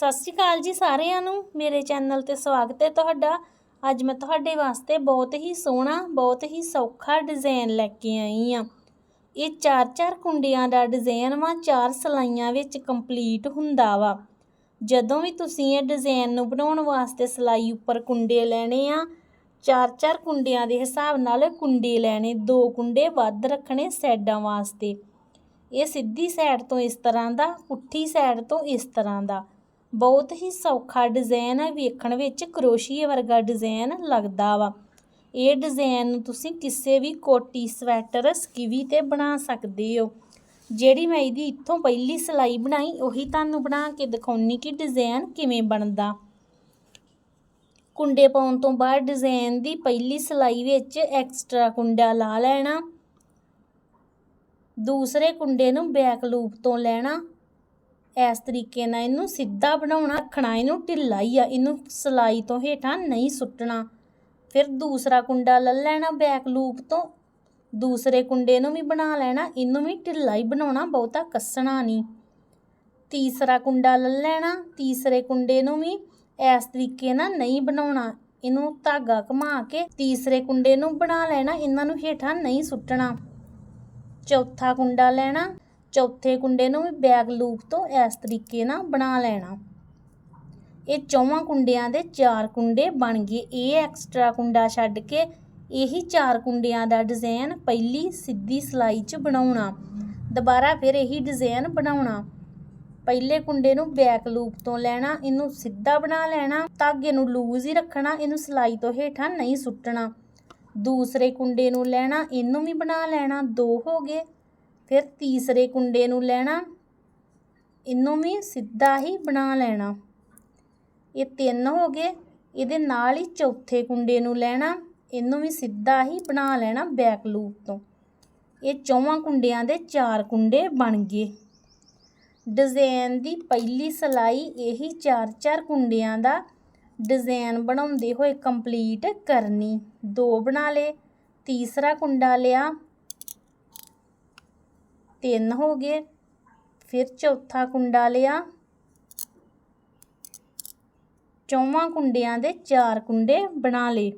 ਸਤਿ ਸ਼੍ਰੀ ਅਕਾਲ ਜੀ ਸਾਰਿਆਂ ਨੂੰ। ਮੇਰੇ ਚੈਨਲ ਤੇ ਸਵਾਗਤ ਹੈ ਤੁਹਾਡਾ। ਅੱਜ ਮੈਂ ਤੁਹਾਡੇ ਵਾਸਤੇ ਬਹੁਤ ਹੀ ਸੋਹਣਾ, ਬਹੁਤ ਹੀ ਸੌਖਾ ਡਿਜ਼ਾਈਨ ਲੈ ਕੇ ਆਈ ਆ ਇਹ ਚਾਰ ਚਾਰ ਕੁੰਡਿਆਂ ਦਾ ਡਿਜ਼ਾਈਨ ਵਾ, ਚਾਰ ਸਲਾਈਆਂ ਵਿੱਚ ਕੰਪਲੀਟ ਹੁੰਦਾ ਵਾ। ਜਦੋਂ ਵੀ ਤੁਸੀਂ ਇਹ ਡਿਜ਼ਾਈਨ ਨੂੰ ਬਣਾਉਣ ਵਾਸਤੇ ਸਲਾਈ ਉੱਪਰ ਕੁੰਡੇ ਲੈਣੇ ਆ ਚਾਰ ਚਾਰ ਕੁੰਡਿਆਂ ਦੇ ਹਿਸਾਬ ਨਾਲ ਕੁੰਡੇ ਲੈਣੇ, ਦੋ ਕੁੰਡੇ ਵੱਧ ਰੱਖਣੇ ਸਾਈਡਾਂ ਵਾਸਤੇ। ਇਹ ਸਿੱਧੀ ਸਾਈਡ ਤੋਂ ਇਸ ਤਰ੍ਹਾਂ ਦਾ, ਪੁੱਠੀ ਸਾਈਡ ਤੋਂ ਇਸ ਤਰ੍ਹਾਂ ਦਾ। ਬਹੁਤ ਹੀ ਸੌਖਾ ਡਿਜ਼ਾਈਨ ਹੈ ਵੇਖਣ ਵਿੱਚ ਕਰੋਸ਼ੀਏ ਵਰਗਾ ਡਿਜ਼ਾਈਨ ਲੱਗਦਾ ਵਾ। ਇਹ ਡਿਜ਼ਾਈਨ ਤੁਸੀਂ ਕਿਸੇ ਵੀ ਕੋਟੀ, ਸਵੈਟਰ, ਸਕਿਵੀ ਤੇ ਬਣਾ ਸਕਦੇ ਹੋ। ਜਿਹੜੀ ਮੈਂ ਇਹਦੀ ਇੱਥੋਂ ਪਹਿਲੀ ਸਲਾਈ ਬਣਾਈ, ਉਹੀ ਤੁਹਾਨੂੰ ਬਣਾ ਕੇ ਦਿਖਾਉਣੀ ਕਿ ਡਿਜ਼ਾਈਨ ਕਿਵੇਂ ਬਣਦਾ। ਕੁੰਡੇ ਪਾਉਣ ਤੋਂ ਬਾਅਦ ਡਿਜ਼ਾਈਨ ਦੀ ਪਹਿਲੀ ਸਲਾਈ ਵਿੱਚ ਐਕਸਟਰਾ ਕੁੰਡਾ ਲਾ ਲੈਣਾ। ਦੂਸਰੇ ਕੁੰਡੇ ਨੂੰ ਬੈਕ ਲੂਪ ਤੋਂ ਲੈਣਾ। ਇਸ ਤਰੀਕੇ ਨਾਲ ਇਹਨੂੰ ਸਿੱਧਾ ਬਣਾਉਣਾ, ਰੱਖਣਾ, ਇਹਨੂੰ ਢਿੱਲਾ ਹੀ ਆ, ਇਹਨੂੰ ਸਲਾਈ ਤੋਂ ਹੇਠਾਂ ਨਹੀਂ ਸੁੱਟਣਾ। ਫਿਰ ਦੂਸਰਾ ਕੁੰਡਾ ਲੈ ਲੈਣਾ ਬੈਕ ਲੂਪ ਤੋਂ। ਦੂਸਰੇ ਕੁੰਡੇ ਨੂੰ ਵੀ ਬਣਾ ਲੈਣਾ, ਇਹਨੂੰ ਵੀ ਢਿੱਲਾ ਹੀ ਬਣਾਉਣਾ, ਬਹੁਤਾ ਕੱਸਣਾ ਨਹੀਂ। ਤੀਸਰਾ ਕੁੰਡਾ ਲੈ ਲੈਣਾ, ਤੀਸਰੇ ਕੁੰਡੇ ਨੂੰ ਵੀ ਇਸ ਤਰੀਕੇ ਨਾਲ ਨਹੀਂ ਬਣਾਉਣਾ। ਇਹਨੂੰ ਧਾਗਾ ਘੁਮਾ ਕੇ ਤੀਸਰੇ ਕੁੰਡੇ ਨੂੰ ਬਣਾ ਲੈਣਾ, ਇਹਨਾਂ ਨੂੰ ਹੇਠਾਂ ਨਹੀਂ ਸੁੱਟਣਾ। ਚੌਥਾ ਕੁੰਡਾ ਲੈਣਾ ਚੌਥੇ ਕੁੰਡੇ ਨੂੰ ਵੀ ਬੈਕ ਲੂਪ ਤੋਂ ਇਸ ਤਰੀਕੇ ਨਾਲ ਬਣਾ ਲੈਣਾ। ਇਹ ਚੌਵਾਂ ਕੁੰਡਿਆਂ ਦੇ ਚਾਰ ਕੁੰਡੇ ਬਣ ਗਏ। ਇਹ ਐਕਸਟਰਾ ਕੁੰਡਾ ਛੱਡ ਕੇ ਇਹੀ ਚਾਰ ਕੁੰਡਿਆਂ ਦਾ ਡਿਜ਼ਾਈਨ ਪਹਿਲੀ ਸਿੱਧੀ ਸਲਾਈ 'ਚ ਬਣਾਉਣਾ। ਦੁਬਾਰਾ ਫਿਰ ਇਹੀ ਡਿਜ਼ਾਈਨ ਬਣਾਉਣਾ। ਪਹਿਲੇ ਕੁੰਡੇ ਨੂੰ ਬੈਕ ਲੂਪ ਤੋਂ ਲੈਣਾ, ਇਹਨੂੰ ਸਿੱਧਾ ਬਣਾ ਲੈਣਾ ਧਾਗੇ ਨੂੰ ਲੂਜ਼ ਹੀ ਰੱਖਣਾ, ਇਹਨੂੰ ਸਲਾਈ ਤੋਂ ਹੇਠਾਂ ਨਹੀਂ ਸੁੱਟਣਾ। ਦੂਸਰੇ ਕੁੰਡੇ ਨੂੰ ਲੈਣਾ, ਇਹਨੂੰ ਵੀ ਬਣਾ ਲੈਣਾ। ਦੋ ਹੋ ਗਏ। ਫਿਰ ਤੀਸਰੇ ਕੁੰਡੇ ਨੂੰ ਲੈਣਾ, ਇਹਨੂੰ ਵੀ ਸਿੱਧਾ ਹੀ ਬਣਾ ਲੈਣਾ। ਇਹ ਤਿੰਨ ਹੋ ਗਏ, ਇਹਦੇ ਨਾਲ ਹੀ ਚੌਥੇ ਕੁੰਡੇ ਨੂੰ ਲੈਣਾ, ਇਹਨੂੰ ਵੀ ਸਿੱਧਾ ਹੀ ਬਣਾ ਲੈਣਾ ਬੈਕ ਲੂਪ ਤੋਂ। ਇਹ ਚੌਵਾਂ ਕੁੰਡਿਆਂ ਦੇ ਚਾਰ ਕੁੰਡੇ ਬਣ ਗਏ। ਡਿਜ਼ਾਈਨ ਦੀ ਪਹਿਲੀ ਸਲਾਈ ਇਹੀ ਚਾਰ ਚਾਰ ਕੁੰਡਿਆਂ ਦਾ ਡਿਜ਼ਾਈਨ ਬਣਾਉਂਦੇ ਹੋਏ ਕੰਪਲੀਟ ਕਰਨੀ। ਦੋ ਬਣਾ ਲਏ, ਤੀਸਰਾ ਕੁੰਡਾ ਲਿਆ ਤਿੰਨ ਹੋ ਗਏ। ਫਿਰ ਚੌਥਾ ਕੁੰਡਾ ਲਿਆ। ਚੌਵਾਂ ਕੁੰਡਿਆਂ ਦੇ ਚਾਰ ਕੁੰਡੇ ਬਣਾ ਲਏ।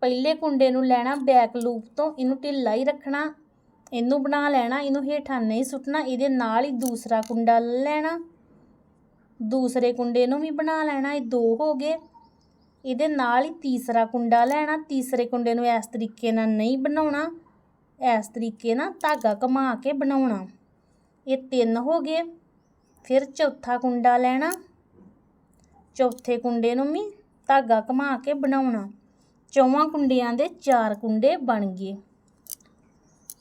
ਪਹਿਲੇ ਕੁੰਡੇ ਨੂੰ ਲੈਣਾ ਬੈਕ ਲੂਪ ਤੋਂ, ਇਹਨੂੰ ਢਿੱਲਾ ਹੀ ਰੱਖਣਾ। ਇਹਨੂੰ ਬਣਾ ਲੈਣਾ, ਇਹਨੂੰ ਹੇਠਾਂ ਨਹੀਂ ਸੁੱਟਣਾ, ਇਹਦੇ ਨਾਲ ਹੀ ਦੂਸਰਾ ਕੁੰਡਾ ਲੈਣਾ। ਦੂਸਰੇ ਕੁੰਡੇ ਨੂੰ ਵੀ ਬਣਾ ਲੈਣਾ, ਇਹ ਦੋ ਹੋ ਗਏ। ਇਹਦੇ ਨਾਲ ਹੀ ਤੀਸਰਾ ਕੁੰਡਾ ਲੈਣਾ, ਤੀਸਰੇ ਕੁੰਡੇ ਨੂੰ ਇਸ ਤਰੀਕੇ ਨਾਲ ਨਹੀਂ ਬਣਾਉਣਾ, ਇਸ ਤਰੀਕੇ ਨਾਲ ਧਾਗਾ ਘੁਮਾ ਕੇ ਬਣਾਉਣਾ। ਇਹ ਤਿੰਨ ਹੋ ਗਏ। ਫਿਰ ਚੌਥਾ ਕੁੰਡਾ ਲੈਣਾ। ਚੌਥੇ ਕੁੰਡੇ ਨੂੰ ਵੀ ਧਾਗਾ ਘੁਮਾ ਕੇ ਬਣਾਉਣਾ। ਚੌਵਾਂ ਕੁੰਡਿਆਂ ਦੇ ਚਾਰ ਕੁੰਡੇ ਬਣ ਗਏ।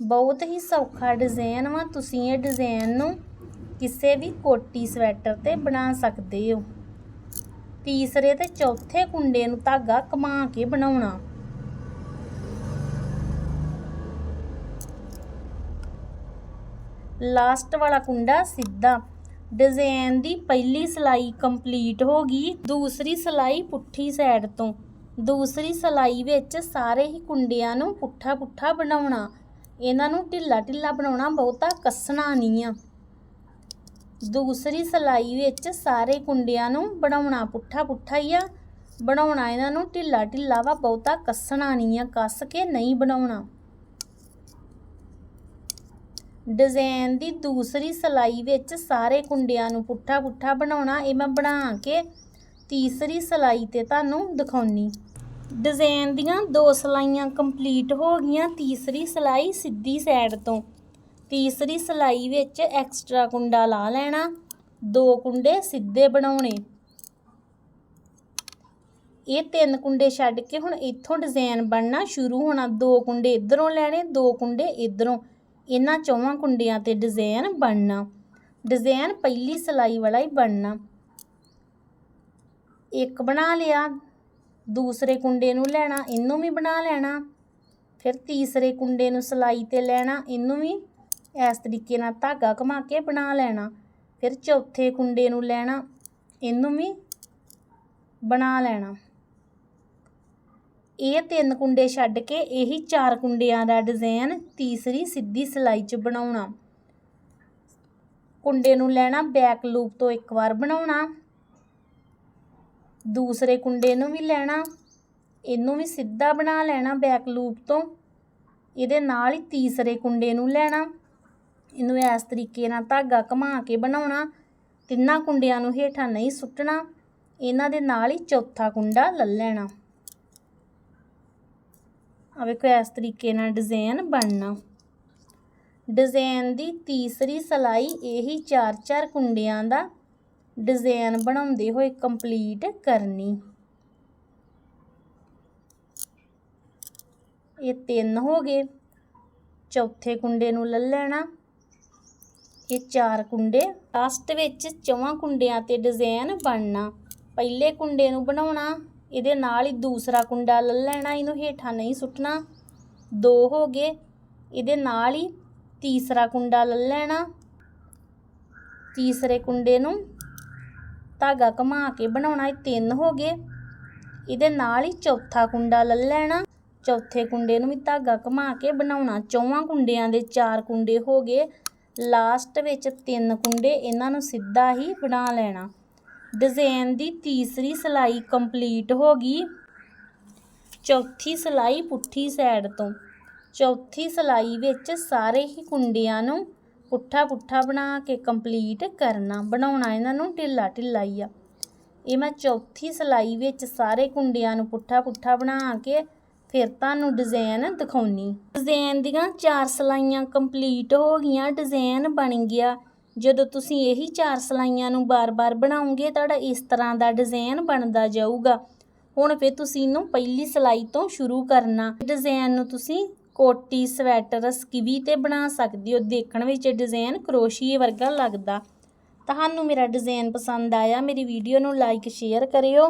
ਬਹੁਤ ਹੀ ਸੌਖਾ ਡਿਜ਼ਾਈਨ ਵਾ। ਤੁਸੀਂ ਇਹ ਡਿਜ਼ਾਈਨ ਨੂੰ ਕਿਸੇ ਵੀ ਕੋਟੀ ਸਵੈਟਰ ਤੇ ਬਣਾ ਸਕਦੇ ਹੋ। ਤੀਸਰੇ ਤੇ ਚੌਥੇ ਕੁੰਡੇ ਨੂੰ ਧਾਗਾ ਕਮਾ ਕੇ ਬਣਾਉਣਾ। ਲਾਸਟ ਵਾਲਾ ਕੁੰਡਾ ਸਿੱਧਾ। ਡਿਜ਼ਾਈਨ ਦੀ ਪਹਿਲੀ ਸਲਾਈ ਕੰਪਲੀਟ ਹੋ ਗਈ, ਦੂਸਰੀ ਸਲਾਈ ਪੁੱਠੀ ਸਾਈਡ ਤੋਂ। ਦੂਸਰੀ ਸਲਾਈ ਵਿੱਚ ਸਾਰੇ ਹੀ ਕੁੰਡਿਆਂ ਨੂੰ ਪੁੱਠਾ ਪੁੱਠਾ ਬਣਾਉਣਾ। ਇਹਨਾਂ ਨੂੰ ਢਿੱਲਾ ਢਿੱਲਾ ਬਣਾਉਣਾ ਬਹੁਤਾ ਕੱਸਣਾ ਨਹੀਂ ਆ। ਦੂਸਰੀ ਸਲਾਈ ਵਿੱਚ ਸਾਰੇ ਕੁੰਡਿਆਂ ਨੂੰ ਬਣਾਉਣਾ ਪੁੱਠਾ ਪੁੱਠਾ ਹੀ ਆ। ਬਣਾਉਣਾ ਇਹਨਾਂ ਨੂੰ ਢਿੱਲਾ ਢਿੱਲਾ ਵਾ, ਬਹੁਤਾ ਕੱਸਣਾ ਨਹੀਂ ਆ, ਕੱਸ ਕੇ ਨਹੀਂ ਬਣਾਉਣਾ। ਡਿਜ਼ਾਈਨ ਦੀ ਦੂਸਰੀ ਸਲਾਈ ਵਿੱਚ ਸਾਰੇ ਕੁੰਡਿਆਂ ਨੂੰ ਪੁੱਠਾ ਪੁੱਠਾ ਬਣਾਉਣਾ, ਇਹ ਮੈਂ ਬਣਾ ਕੇ ਤੀਸਰੀ ਸਲਾਈ ਤੇ ਤੁਹਾਨੂੰ ਦਿਖਾਉਣੀ। ਡਿਜ਼ਾਈਨ ਦੀਆਂ ਦੋ ਸਲਾਈਆਂ ਕੰਪਲੀਟ ਹੋ ਗਈਆਂ, ਤੀਸਰੀ ਸਲਾਈ ਸਿੱਧੀ ਸਾਈਡ ਤੋਂ। ਤੀਸਰੀ ਸਲਾਈ ਵਿੱਚ ਐਕਸਟਰਾ ਕੁੰਡਾ ਲਾ ਲੈਣਾ। ਦੋ ਕੁੰਡੇ ਸਿੱਧੇ ਬਣਾਉਣੇ। ਇਹ ਤਿੰਨ ਕੁੰਡੇ ਛੱਡ ਕੇ ਹੁਣ ਇੱਥੋਂ ਡਿਜ਼ਾਈਨ ਬਣਨਾ ਸ਼ੁਰੂ ਹੋਣਾ। ਦੋ ਕੁੰਡੇ ਇਧਰੋਂ ਲੈਣੇ, ਦੋ ਕੁੰਡੇ ਇਧਰੋਂ। ਇਹਨਾਂ ਚੌਵਾਂ ਕੁੰਡਿਆਂ ਤੇ ਡਿਜ਼ਾਈਨ ਬਣਨਾ। ਡਿਜ਼ਾਈਨ ਪਹਿਲੀ ਸਲਾਈ ਵਾਲਾ ਹੀ ਬਣਨਾ। ਇੱਕ ਬਣਾ ਲਿਆ, ਦੂਸਰੇ ਕੁੰਡੇ ਨੂੰ ਲੈਣਾ, ਇਹਨੂੰ ਵੀ ਬਣਾ ਲੈਣਾ। ਫਿਰ ਤੀਸਰੇ ਕੁੰਡੇ ਨੂੰ ਸਲਾਈ ਤੇ ਲੈਣਾ, ਇਹਨੂੰ ਵੀ ਇਸ ਤਰੀਕੇ ਨਾਲ ਧਾਗਾ ਘੁਮਾ ਕੇ ਬਣਾ ਲੈਣਾ, ਫਿਰ ਚੌਥੇ ਕੁੰਡੇ ਨੂੰ ਲੈਣਾ, ਇਹਨੂੰ ਵੀ ਬਣਾ ਲੈਣਾ। ਇਹ ਤਿੰਨ ਕੁੰਡੇ ਛੱਡ ਕੇ ਇਹੀ ਚਾਰ ਕੁੰਡਿਆਂ ਦਾ ਡਿਜ਼ਾਈਨ ਤੀਸਰੀ ਸਿੱਧੀ ਸਿਲਾਈ 'ਚ ਬਣਾਉਣਾ। ਕੁੰਡੇ ਨੂੰ ਲੈਣਾ ਬੈਕ ਲੂਪ ਤੋਂ ਇੱਕ ਵਾਰ ਬਣਾਉਣਾ। ਦੂਸਰੇ ਕੁੰਡੇ ਨੂੰ ਵੀ ਲੈਣਾ, ਇਹਨੂੰ ਵੀ ਸਿੱਧਾ ਬਣਾ ਲੈਣਾ ਬੈਕ ਲੂਪ ਤੋਂ। ਇਹਦੇ ਨਾਲ ਹੀ ਤੀਸਰੇ ਕੁੰਡੇ ਨੂੰ ਲੈਣਾ। ਇਹਨੂੰ ਇਸ ਤਰੀਕੇ ਨਾਲ ਧਾਗਾ ਘੁਮਾ ਕੇ ਬਣਾਉਣਾ, ਤਿੰਨਾਂ ਕੁੰਡਿਆਂ ਨੂੰ ਹੇਠਾਂ ਨਹੀਂ ਸੁੱਟਣਾ, ਇਹਨਾਂ ਦੇ ਨਾਲ ਹੀ ਚੌਥਾ ਕੁੰਡਾ ਲੈ ਲੈਣਾ। ਆ ਵੇਖੋ ਇਸ ਤਰੀਕੇ ਨਾਲ ਡਿਜ਼ਾਈਨ ਬਣਨਾ। ਡਿਜ਼ਾਈਨ ਦੀ ਤੀਸਰੀ ਸਲਾਈ ਇਹੀ ਚਾਰ ਚਾਰ ਕੁੰਡਿਆਂ ਦਾ ਡਿਜ਼ਾਈਨ ਬਣਾਉਂਦੇ ਹੋਏ ਕੰਪਲੀਟ ਕਰਨੀ। ਇਹ ਤਿੰਨ ਹੋ ਗਏ। ਚੌਥੇ ਕੁੰਡੇ ਨੂੰ ਲੈ ਲੈਣਾ। ਇਹ ਚਾਰ ਕੁੰਡੇ ਲਾਸਟ ਵਿੱਚ ਚੌਵਾਂ ਕੁੰਡਿਆਂ ਤੇ ਡਿਜ਼ਾਈਨ ਬਣਨਾ। ਪਹਿਲੇ ਕੁੰਡੇ ਨੂੰ ਬਣਾਉਣਾ, ਇਹਦੇ ਨਾਲ ਹੀ ਦੂਸਰਾ ਕੁੰਡਾ ਲੈ ਲੈਣਾ, ਇਹਨੂੰ ਹੇਠਾਂ ਨਹੀਂ ਸੁੱਟਣਾ। ਦੋ ਹੋ ਗਏ, ਇਹਦੇ ਨਾਲ ਹੀ ਤੀਸਰਾ ਕੁੰਡਾ ਲੈ ਲੈਣਾ। ਤੀਸਰੇ ਕੁੰਡੇ ਨੂੰ ਧਾਗਾ ਘੁਮਾ ਕੇ ਬਣਾਉਣਾ, ਇਹ ਤਿੰਨ ਹੋ ਗਏ। ਇਹਦੇ ਨਾਲ ਹੀ ਚੌਥਾ ਕੁੰਡਾ ਲੈ ਲੈਣਾ। ਚੌਥੇ ਕੁੰਡੇ ਨੂੰ ਵੀ ਧਾਗਾ ਘੁਮਾ ਕੇ ਬਣਾਉਣਾ। ਚੌਵਾਂ ਕੁੰਡਿਆਂ ਦੇ ਚਾਰ ਕੁੰਡੇ ਹੋ ਗਏ। ਲਾਸਟ ਵਿੱਚ ਤਿੰਨ ਕੁੰਡੇ ਇਹਨਾਂ ਨੂੰ ਸਿੱਧਾ ਹੀ ਬਣਾ ਲੈਣਾ। ਡਿਜ਼ਾਈਨ ਦੀ ਤੀਸਰੀ ਸਲਾਈ ਕੰਪਲੀਟ ਹੋ ਗਈ। ਚੌਥੀ ਸਲਾਈ ਪੁੱਠੀ ਸਾਈਡ ਤੋਂ। ਚੌਥੀ ਸਲਾਈ ਵਿੱਚ ਸਾਰੇ ਹੀ ਕੁੰਡਿਆਂ ਨੂੰ ਪੁੱਠਾ ਪੁੱਠਾ ਬਣਾ ਕੇ ਕੰਪਲੀਟ ਕਰਨਾ, ਬਣਾਉਣਾ ਇਹਨਾਂ ਨੂੰ ਢਿੱਲਾ ਢਿੱਲਾ ਹੀ ਆ। ਇਹ ਮੈਂ ਚੌਥੀ ਸਲਾਈ ਵਿੱਚ ਸਾਰੇ ਕੁੰਡਿਆਂ ਨੂੰ ਪੁੱਠਾ ਪੁੱਠਾ ਬਣਾ ਕੇ ਫਿਰ ਤੁਹਾਨੂੰ ਡਿਜ਼ਾਈਨ ਦਿਖਾਉਣੀ। ਡਿਜ਼ਾਈਨ ਦੀਆਂ ਚਾਰ ਸਲਾਈਆਂ ਕੰਪਲੀਟ ਹੋ ਗਈਆਂ ਡਿਜ਼ਾਈਨ ਬਣ ਗਿਆ। ਜਦੋਂ ਤੁਸੀਂ ਇਹੀ ਚਾਰ ਸਲਾਈਆਂ ਨੂੰ ਬਾਰ-ਬਾਰ ਬਣਾਉਂਗੇ ਤੁਹਾਡਾ ਇਸ ਤਰ੍ਹਾਂ ਦਾ ਡਿਜ਼ਾਈਨ ਬਣਦਾ ਜਾਊਗਾ। ਹੁਣ ਫਿਰ ਤੁਸੀਂ ਇਹਨੂੰ ਪਹਿਲੀ ਸਲਾਈ ਤੋਂ ਸ਼ੁਰੂ ਕਰਨਾ। ਡਿਜ਼ਾਈਨ ਨੂੰ ਤੁਸੀਂ ਕੋਟੀ, ਸਵੈਟਰ, ਸਕਿਵੀ ਤੇ ਬਣਾ ਸਕਦੇ ਹੋ। ਦੇਖਣ ਵਿੱਚ ਡਿਜ਼ਾਈਨ ਕਰੋਸ਼ੀਏ ਵਰਗਾ ਲੱਗਦਾ। ਤੁਹਾਨੂੰ ਮੇਰਾ ਡਿਜ਼ਾਈਨ ਪਸੰਦ ਆਇਆ, ਮੇਰੀ ਵੀਡੀਓ ਨੂੰ ਲਾਈਕ ਸ਼ੇਅਰ ਕਰਿਓ।